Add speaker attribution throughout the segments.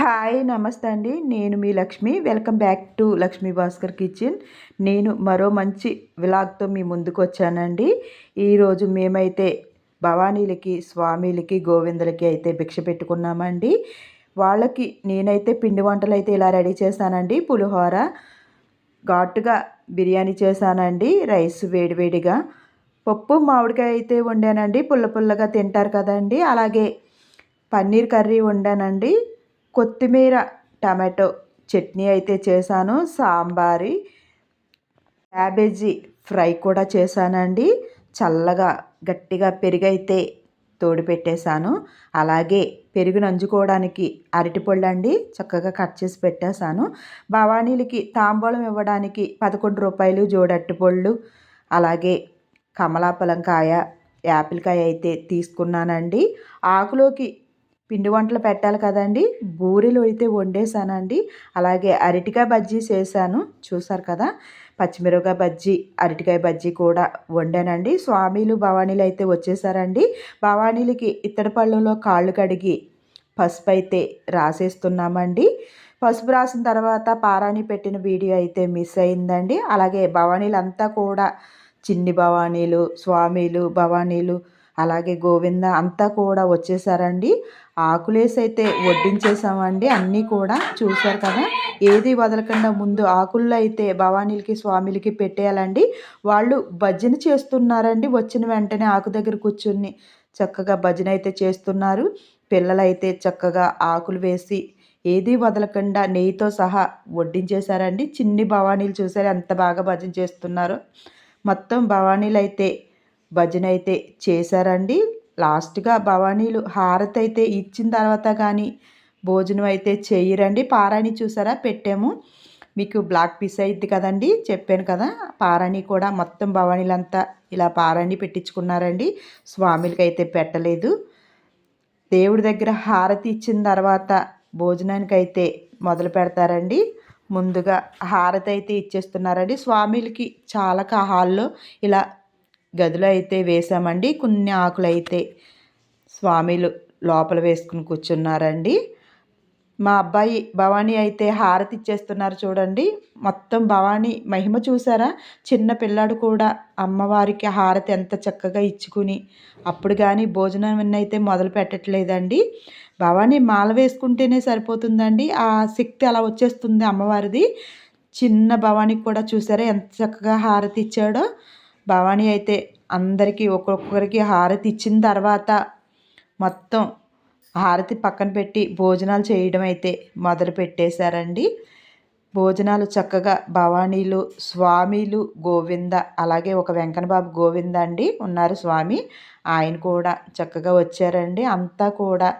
Speaker 1: Hi నమస్తే అండి. నేను మీ Lakshmi. Welcome back to Lakshmi Bhaskar kitchen. నేను మరో మంచి విలాగ్తో మీ ముందుకు వచ్చానండి. ఈరోజు మేమైతే భవానీలకి స్వామిలకి గోవిందులకి అయితే భిక్ష పెట్టుకున్నామండి. వాళ్ళకి నేనైతే పిండి వంటలు అయితే ఇలా రెడీ చేశానండి. పులిహోర ఘాటుగా బిర్యానీ చేశానండి. రైస్ వేడివేడిగా పప్పు మామిడికాయ అయితే వండానండి. పుల్ల పుల్లగా తింటారు కదండి. అలాగే పన్నీర్ కర్రీ వండానండి. కొత్తిమీర టమాటో చట్నీ అయితే చేశాను. సాంబారి క్యాబేజీ ఫ్రై కూడా చేశానండి. చల్లగా గట్టిగా పెరుగైతే తోడు పెట్టేశాను అలాగే పెరుగు నంజుకోవడానికి అరటిపళ్ళు అండి చక్కగా కట్ చేసి పెట్టేశాను. భవానీలకి తాంబూలం ఇవ్వడానికి పదకొండు రూపాయలు జోడట్టిపళ్ళు అలాగే కమలాపలం కాయ యాపిల్ కాయ అయితే తీసుకున్నానండి. ఆకులోకి పిండి వంటలు పెట్టాలి కదండి. బూరెలు అయితే వండేసానండి అలాగే అరటికాయ బజ్జీ చేశాను. చూసారు కదా? పచ్చిమిరపకాయ బజ్జీ అరటికాయ బజ్జీ కూడా వండానండి. స్వామిలు భవానీలు అయితే వచ్చేసారండి. భవానీలకి ఇత్తడి పళ్ళులో కాళ్ళు కడిగి పసుపు అయితే రాసేస్తున్నామండి. పసుపు రాసిన తర్వాత పారాణి పెట్టిన వీడియో అయితే మిస్ అయిందండి. అలాగే భవానీలంతా కూడా చిన్ని భవానీలు స్వామిలు భవానీలు అలాగే గోవింద అంతా కూడా వచ్చేసారండి. ఆకులేసి అయితే వడ్డించేసామండి. అన్నీ కూడా చూసారు కదా. ఏది వదలకుండా ముందు ఆకుల్లో అయితే భవానీలకి స్వామిలకి పెట్టేయాలండి. వాళ్ళు భజన చేస్తున్నారండి వచ్చిన వెంటనే ఆకు దగ్గర కూర్చుని. చక్కగా భజన అయితే చేస్తున్నారు. పిల్లలైతే చక్కగా ఆకులు వేసి ఏది వదలకుండా నెయ్యితో సహా వడ్డించేశారండి. చిన్ని భవానీలు చూసారు ఎంత బాగా భజన చేస్తున్నారు. మొత్తం భవానీలు అయితే భజన అయితే చేశారండి. లాస్ట్గా భవానీలు హారతి అయితే ఇచ్చిన తర్వాత కానీ భోజనం అయితే చేయరండి. పారాణి చూసారా? పెట్టాము. మీకు బ్లాక్ పీస్ అయింది కదండి. చెప్పాను కదా పారాణి కూడా మొత్తం భవానీలంతా ఇలా పారాణి పెట్టించుకున్నారండి. స్వామిలకి అయితే పెట్టలేదు. దేవుడి దగ్గర హారతి ఇచ్చిన తర్వాత భోజనానికి అయితే మొదలు పెడతారండి. ముందుగా హారతి అయితే ఇచ్చేస్తున్నారండి. స్వామిలకి చాలా హాల్లో ఇలా గదిలో అయితే వేసామండి. కొన్ని ఆకులు అయితే స్వామిలు లోపల వేసుకుని కూర్చున్నారండి. మా అబ్బాయి భవానీ అయితే హారతి ఇచ్చేస్తున్నారు చూడండి. మొత్తం భవానీ మహిమ చూసారా? చిన్న పిల్లాడు కూడా అమ్మవారికి హారతి ఎంత చక్కగా ఇచ్చుకుని అప్పుడు కానీ భోజనం అయితే మొదలు పెట్టట్లేదండి. భవానీ మాల వేసుకుంటేనే సరిపోతుందండి. ఆ శక్తి అలా వచ్చేస్తుంది అమ్మవారిది. చిన్న భవానీకి కూడా చూసారా ఎంత చక్కగా హారతి ఇచ్చాడో? భవానీ అయితే అందరికీ ఒక్కొక్కరికి హారతి ఇచ్చిన తర్వాత మొత్తం హారతి పక్కన పెట్టి భోజనాలు చేయడం అయితే మొదలు పెట్టేశారండి. భోజనాలు చక్కగా భవానీలు స్వామిలు గోవింద అలాగే ఒక వెంకటబాబు గోవింద అండి ఉన్నారు స్వామి. ఆయన కూడా చక్కగా వచ్చారండి. అంతా కూడా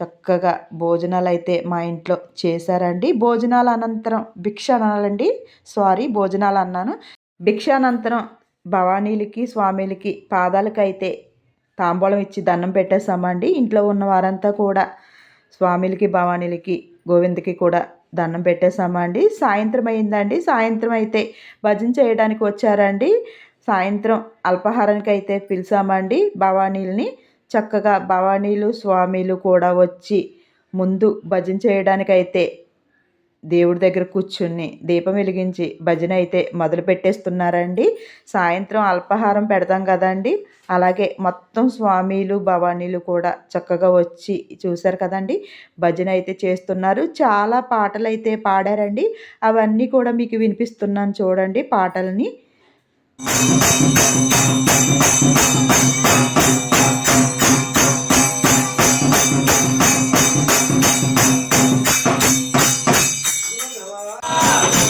Speaker 1: చక్కగా భోజనాలు అయితే మా ఇంట్లో చేశారండి. భోజనాల అనంతరం భిక్ష అనాలండి. సారీ భోజనాలు అన్నాను. భిక్ష అనంతరం భవానీలకి స్వామిలకి పాదాలకైతే తాంబూలం ఇచ్చి దండం పెట్టేశామండి. ఇంట్లో ఉన్న వారంతా కూడా స్వామిలకి భవానీలకి గోవిందకి కూడా దండం పెట్టేసామండి సాయంత్రం అయిందండి. సాయంత్రం అయితే భజన చేయడానికి వచ్చారండి. సాయంత్రం అల్పాహారానికి అయితే పిలిచామండి భవానీలని. చక్కగా భవానీలు స్వామిలు కూడా వచ్చి ముందు భజన చేయడానికైతే దేవుడి దగ్గర కూర్చుని దీపం వెలిగించి భజన అయితే మొదలు పెట్టేస్తున్నారండి. సాయంత్రం అల్పాహారం పెడతాం కదండి. అలాగే మొత్తం స్వామీలు భవానీలు కూడా చక్కగా వచ్చి చూశారు కదండి. భజన అయితే చేస్తున్నారు. చాలా పాటలు అయితే పాడారండి. అవన్నీ కూడా మీకు వినిపిస్తున్నాను చూడండి పాటల్ని.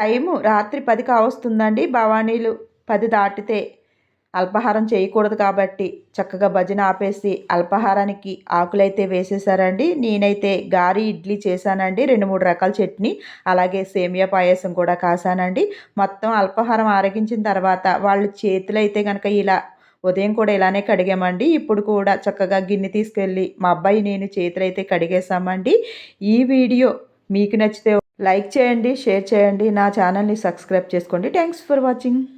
Speaker 1: టైము రాత్రి పది కావస్తుందండి భవానీలు. పది దాటితే. అల్పాహారం చేయకూడదు కాబట్టి చక్కగా భజన ఆపేసి అల్పాహారానికి ఆకులైతే వేసేసారండి. నేనైతే గారి ఇడ్లీ చేశానండి. రెండు మూడు రకాల చట్నీ అలాగే సేమియా పాయసం కూడా కాసానండి. మొత్తం అల్పాహారం ఆరగించిన తర్వాత వాళ్ళు చేతులు అయితే కనుక ఇలా ఉదయం కూడా ఇలానే కడిగామండి. ఇప్పుడు కూడా చక్కగా గిన్నె తీసుకెళ్ళి మా అబ్బాయి నేను చేతులు అయితే కడిగేసామండి ఈ వీడియో మీకు నచ్చితే లైక్ చేయండి షేర్ చేయండి. నా ఛానల్ని సబ్స్క్రైబ్ చేసుకోండి. Thanks for watching.